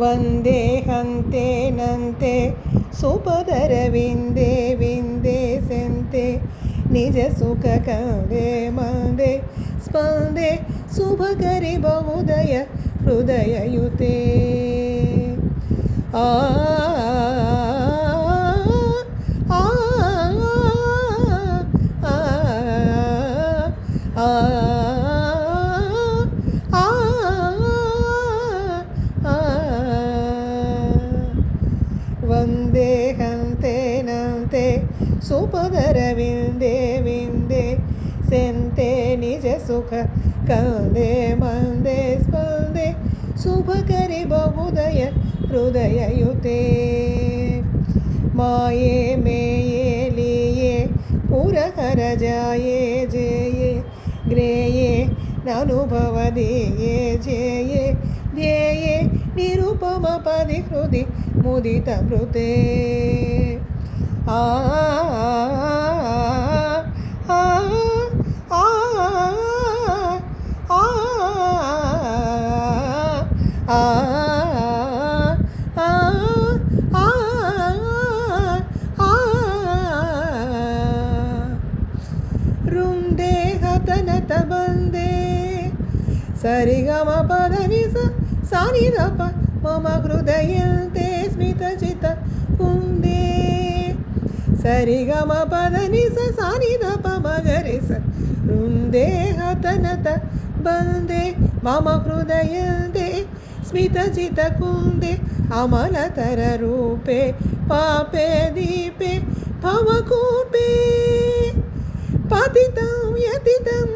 वन्दे हन्ते नन्ते सुपदरविन्दे विन्दे सेन्ते निजसुखकन्दे मन्दे स्पन्दे शुभकरि बहुदय हृदययुते आ ಸುಪದರವಿಂದೆ ವಿಂದೆ സെന്തേ നിജ സുഖ കന്ദേ മന്ദേ സ്പന്ദേ ശുഭകരി ബഹുദയ ഹൃദയയുതേ മായേ മേയേ ലീയേ പുരഹര ജായേ ജയേ ഗ്രേയേ നനുഭവദേയേ ജയേ ധ്യേയേ നിരുപമ പതി ഹൃദി മുദിതമൃതേ ஆ ರುಂಡೆ ಹತನ ಬಂದೆ ಸರಿಗಮ ಪದನಿ ಸಾನಿ ದಪ ಮಮ ಹೃದಯಂತೆ ಸ್ಮಿತ ಚಿತ ಕುಂ సరిగమ పదని సాని దప మగరి స రుందే హతనత బందే మమ హృదయంతే స్మిత చిత కుందే అమలతర రూపే పాపే దీపే భవకూపే. పతితం యతితం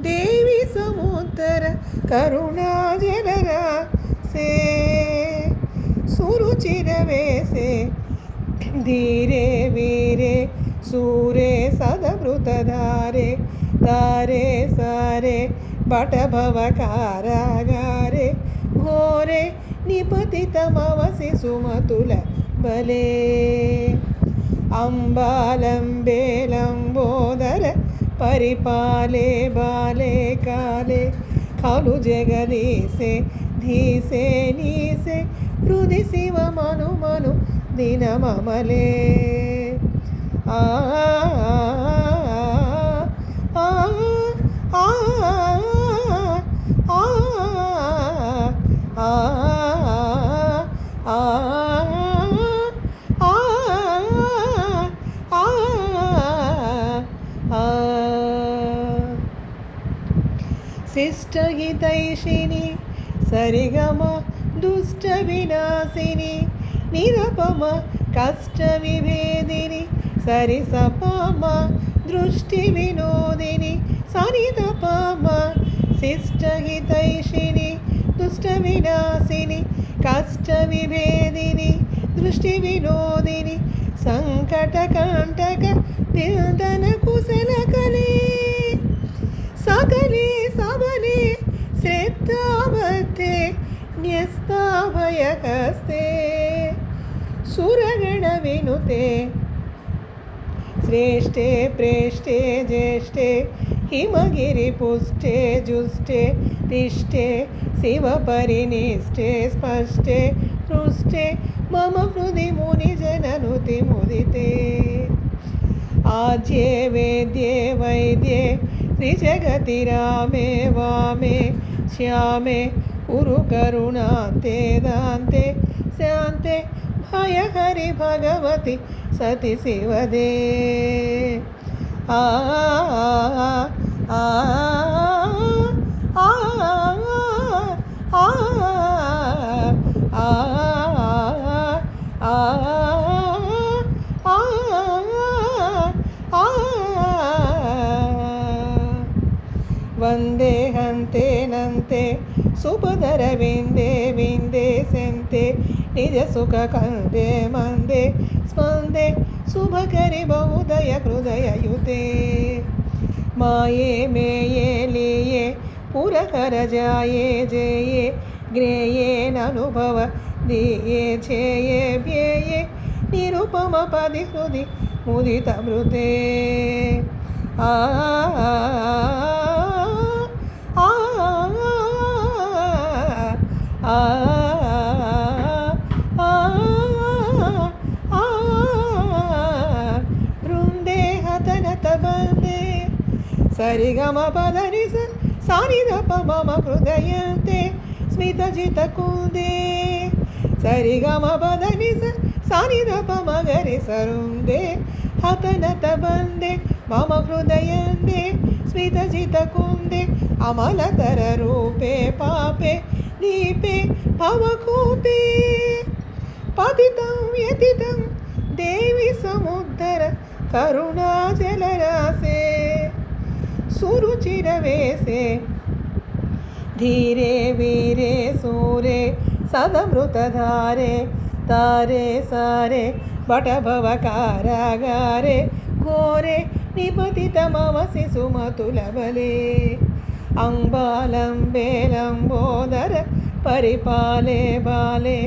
దేవి సముద్దర కరుణా జలరా సే. సురుచిర వేసే धीरे वीरे, सूरे सदमृतधारे, तारे सारे बटभवकारागारे घोरे निपतितमवसि सुमतुल बले अम्बालम्बे लम्बोदर, परिपाले बाले काले, खलु जगदीशे, धीसे नीसे ಹೃದಯ ಶಿವ ಮನು ಮನು ದಿನ ಮಮಲೆ ಆ ಸಿಸ್ಟರ್ ಸರಿಗಮ దుష్ట వినాశిని నిరపమ కష్ట విభేదిని సరి సపమ దృష్టి వినోదిని సరితపమ శిష్టహితైషిణి దుష్ట వినాశిని కష్ట విభేదిని దృష్టి వినోదిని సంకట కంటక దిల్దన కుశల కలే సకలే సబలే శ్రద్ధావతే ಅಭಯಕಸ್ತೆ ಸುರಗಣವಿನುತೆ श्रेष्ठे, प्रेष्ठे, ज्येष्ठे हिमगिरिपुष्टे जुष्टे तिष्ठे, शिवपरिनिष्ठे स्पष्टे हृष्टे मम हृदि मुनिजननुति मुदिते। आज्ये वेद्ये वैद्ये, त्रिजगति रामे वामे, श्यामे குரு கருணா தேதாந்தே சாந்தே பய ஹரி பகவதி சதி சிவதே ஆ ஆ ஆ வந்தே ஹந்தே நந்தே సుభదర విందే విందే సెంతే నిజ సుఖ కందే మందే స్పందే శుభకరి బహుదయ హృదయయుతే మాయే మేయే లేయే పురకర జాయే జయే గ్రేయే ననుభవ దీయే ఛేయే వ్యయే నిరుపమ పది హృది ముదిత మృతే ఆ రుందేహతనతబందే సరిగమ పదని సారిదప మమ హృదయంతే స్మిత జిత కుందే. సరిగమ పదని సారిదప మగరి సరుందే. హతనత బందే మమ హృదయందే స్మిత జిత కుందే. అమలతర రూపే పాపే దీపే పవకూపే. పతితం వ్యతితం దేవి సముద్దర కరుణా జలరాసే సురుచిర ధీరే వీరే సూరే సదమృతధారే తారే సారే బటభవ కారాగారే ఘోరే నిపతితమవ శిశుమతుల బలే. അമ്പാലംബേലംബോദര പരിപാലേ ബാലേ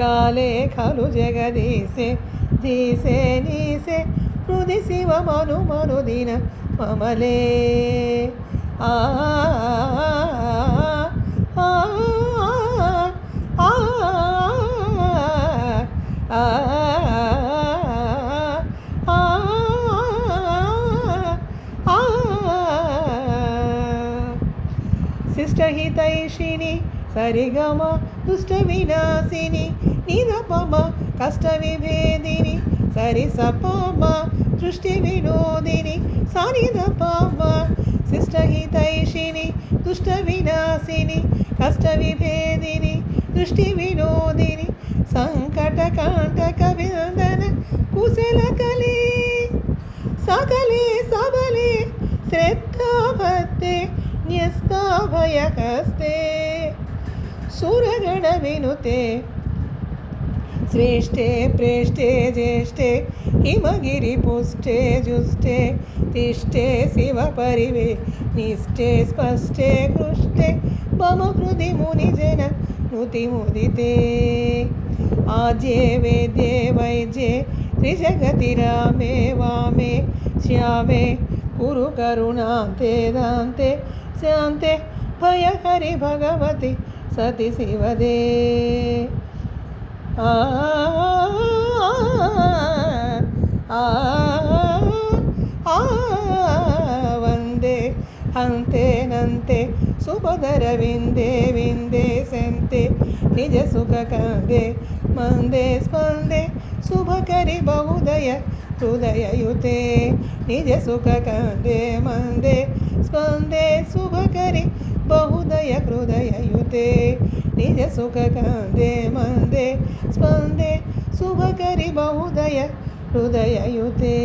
കാലേ ഖലു ജഗദീശേ ജീസേ നീസേ ഹൃദി ശിവ മനു മനുദിന മമലേ ആ ആ ആ శిష్టహితైషిణి సరిగమ దుష్ట వినాశిని నిరపమ కష్ట విభేదిని సరి సపమ దృష్టి వినోదిని సరిదపమ శిష్టహితైషిణి దుష్ట వినాశిని కష్ట విభేదిని దృష్టి వినోదిని సంకట కాంటక విందన కుశల కలే సకలే సబలే శ్రద్ధాభక్తే न्यस्ताभयकस्ते सुरगणविनुते। श्रेष्ठे प्रेष्ठे, ज्येष्ठे हिमगिरिपुष्टे जुष्ठे, तिष्ठे, शिवपरिवे, निष्ठे स्पष्टे कृष्टे मम हृदि मुनिजन नुतिमुदिते आद्ये वेद्ये वैद्ये त्रिजगति रामे, वामे, श्यामे, कुरु करुणान्ते, दान्ते వామే భయ హరి భగవతి సతి శివదే. ఆ వందే హంతే నంతే సుభదర విందే విందే సెంతే నిజ సుఖ కందే మందే స్పందే శుభకరి బహుదయ హృదయయుతే నిజ సుఖ కందే మందే స్పందే శుభకరి బహుదయ హృదయయుతే. నిజ సుఖ కందే మందే స్పందే శుభకరి బహుదయ హృదయయుతే.